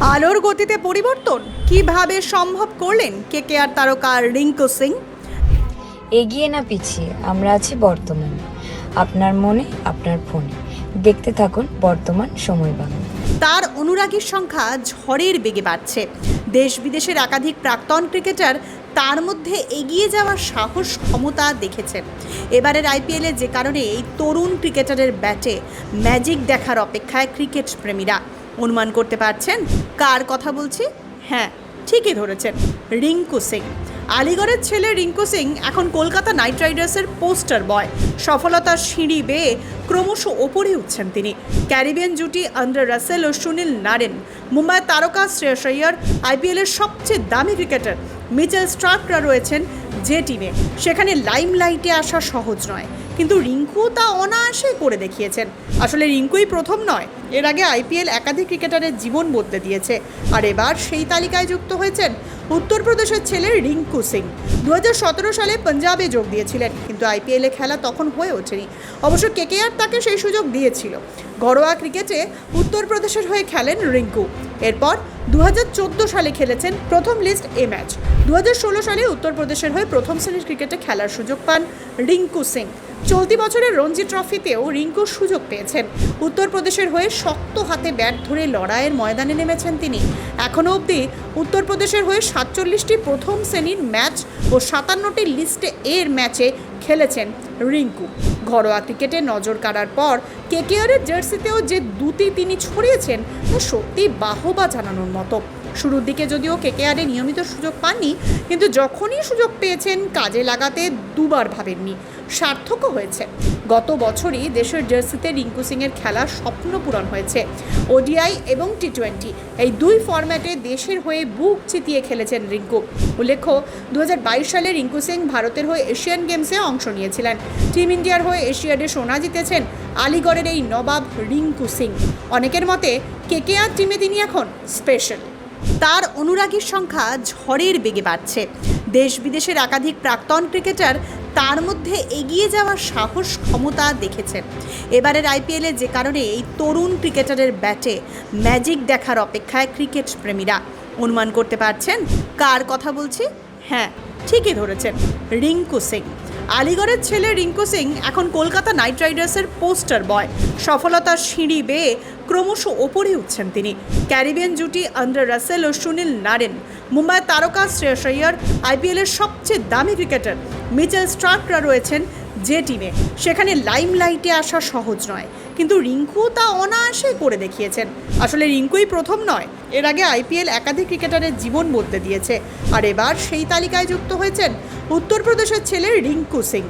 আলোর গতিতে পরিবর্তন? কীভাবে সম্ভব করলেন কে কে আর তারকা রিঙ্কু সিং? এগিয়ে না পিছিয়ে আমরা আছি বর্তমানে। আপনার মনে আপনার ফোনে। দেখতে থাকুন বর্তমান সময় বাংলা। তার অনুরাগীর সংখ্যা ঝড়ের বেগে বাড়ছে। দেশ বিদেশের একাধিক প্রাক্তন ক্রিকেটার তার মধ্যে এগিয়ে যাওয়ার সাহস ক্ষমতা দেখেছে। এবারের আইপিএলে যে কারণে এই তরুণ ক্রিকেটারের ব্যাটে ম্যাজিক দেখার অপেক্ষায় ক্রিকেট প্রেমীরা। অনুমান করতে পারছেন? কার কথা বলছি? হ্যাঁ ঠিকই ধরেছেন, রিঙ্কু সিং। আলিগড়ের ছেলে রিঙ্কু সিং এখন কলকাতা নাইট রাইডার্সের পোস্টার বয়। সফলতার সিঁড়ি বেয়ে ক্রমশ ওপরে উঠছেন তিনি। ক্যারিবিয়ান জুটি আন্দ্রে রাসেল ও সুনীল নারেন। মুম্বাই তারকা শ্রেয়স আইয়ার আইপিএলের সবচেয়ে দামি ক্রিকেটার মিচেল স্টার্করা রয়েছেন যে টিমে। সেখানে লাইমলাইটে আসা সহজ নয়। কিন্তু রিঙ্কু তা অনায়াসে করে দেখিয়েছেন। আসলে রিঙ্কুই প্রথম নয়, এর আগে আইপিএল একাধিক ক্রিকেটারের জীবন বদলে দিয়েছে। আর এবার সেই তালিকায় যুক্ত হয়েছেন উত্তরপ্রদেশের ছেলে রিঙ্কু সিং। দু হাজার সতেরো সালে পাঞ্জাবে যোগ দিয়েছিলেন, কিন্তু আইপিএলে খেলা তখন হয়ে ওঠেনি। অবশ্য কেকেআর তাকে সেই সুযোগ দিয়েছিল। ঘরোয়া ক্রিকেটে উত্তরপ্রদেশের হয়ে খেলেন রিঙ্কু। এরপর দু হাজার চোদ্দ সালে খেলেছেন প্রথম লিস্ট এ ম্যাচ। দু হাজার ষোলো সালে উত্তরপ্রদেশের হয়ে প্রথম শ্রেণির ক্রিকেটে খেলার সুযোগ পান রিঙ্কু সিং। চলতি বছরের রঞ্জি ট্রফিতেও রিঙ্কু সুযোগ পেয়েছেন। উত্তরপ্রদেশের হয়ে শক্ত হাতে ব্যাট ধরে লড়াইয়ের ময়দানে নেমেছেন তিনি। এখনও অবধি উত্তরপ্রদেশের হয়ে সাতচল্লিশটি প্রথম শ্রেণির ম্যাচ ও সাতান্নটি লিস্টে এর ম্যাচে খেলেছেন রিঙ্কু। ঘরোয়া ক্রিকেটে নজর কাড়ার পর কেকেআরের জার্সিতেও যে দুটি তিনি ছড়িয়েছেন, তা সত্যি বাহবা জানানোর মতো। শুরুর দিকে যদিও কেকেআরে নিয়মিত সুযোগ পাননি, কিন্তু যখনই সুযোগ পেয়েছেন, কাজে লাগাতে দুবার ভাবেননি। সার্থকও হয়েছে। গত বছরই দেশের জার্সিতে রিঙ্কু সিংয়ের খেলা স্বপ্ন পূরণ হয়েছে। ওডিআই এবং টি টোয়েন্টি এই দুই ফরম্যাটে দেশের হয়ে বুক চিতিয়ে খেলেছেন রিঙ্কু। উল্লেখ্য দু হাজার বাইশ সালে রিঙ্কু সিং ভারতের হয়ে এশিয়ান গেমসে অংশ নিয়েছিলেন। টিম ইন্ডিয়ার হয়ে এশিয়াডে সোনা জিতেছেন আলিগড়ের এই নবাব রিঙ্কু সিং। অনেকের মতে, কেকেআর টিমে তিনি এখন স্পেশাল। তার অনুরাগীর সংখ্যা ঝড়ের বেগে বাড়ছে। দেশ বিদেশের একাধিক প্রাক্তন ক্রিকেটার তার মধ্যে এগিয়ে যাওয়ার সাহস, ক্ষমতা দেখেছেন। এবারের আইপিএলে যে কারণে এই তরুণ ক্রিকেটারের ব্যাটে ম্যাজিক দেখার অপেক্ষায় ক্রিকেট প্রেমীরা অনুমান করতে পারছেন কার কথা বলছি? হ্যাঁ ঠিকই ধরেছেন, রিঙ্কু সিং। আলিগড়ের ছেলে রিঙ্কু সিং এখন কলকাতা নাইট রাইডার্সের পোস্টার বয়। সফলতার সিঁড়ি বেয়ে ক্রমশ ওপরে উঠছেন তিনি। ক্যারিবিয়ান জুটি আন্দ্রে রাসেল ও সুনীল নারেন। মুম্বাই তারকা শ্রেয়স আইপিএলের সবচেয়ে দামি ক্রিকেটার মিচেল স্ট্রাকরা রয়েছেন যে টিমে, সেখানে লাইমলাইটে আসা সহজ নয়। কিন্তু রিঙ্কু তা অনায়াসে করে দেখিয়েছেন। আসলে রিঙ্কুই প্রথম নয়, এর আগে আইপিএল একাধিক ক্রিকেটারের জীবন বদলে দিয়েছে। আর এবার সেই তালিকায় যুক্ত হয়েছেন উত্তরপ্রদেশের ছেলে রিঙ্কু সিং।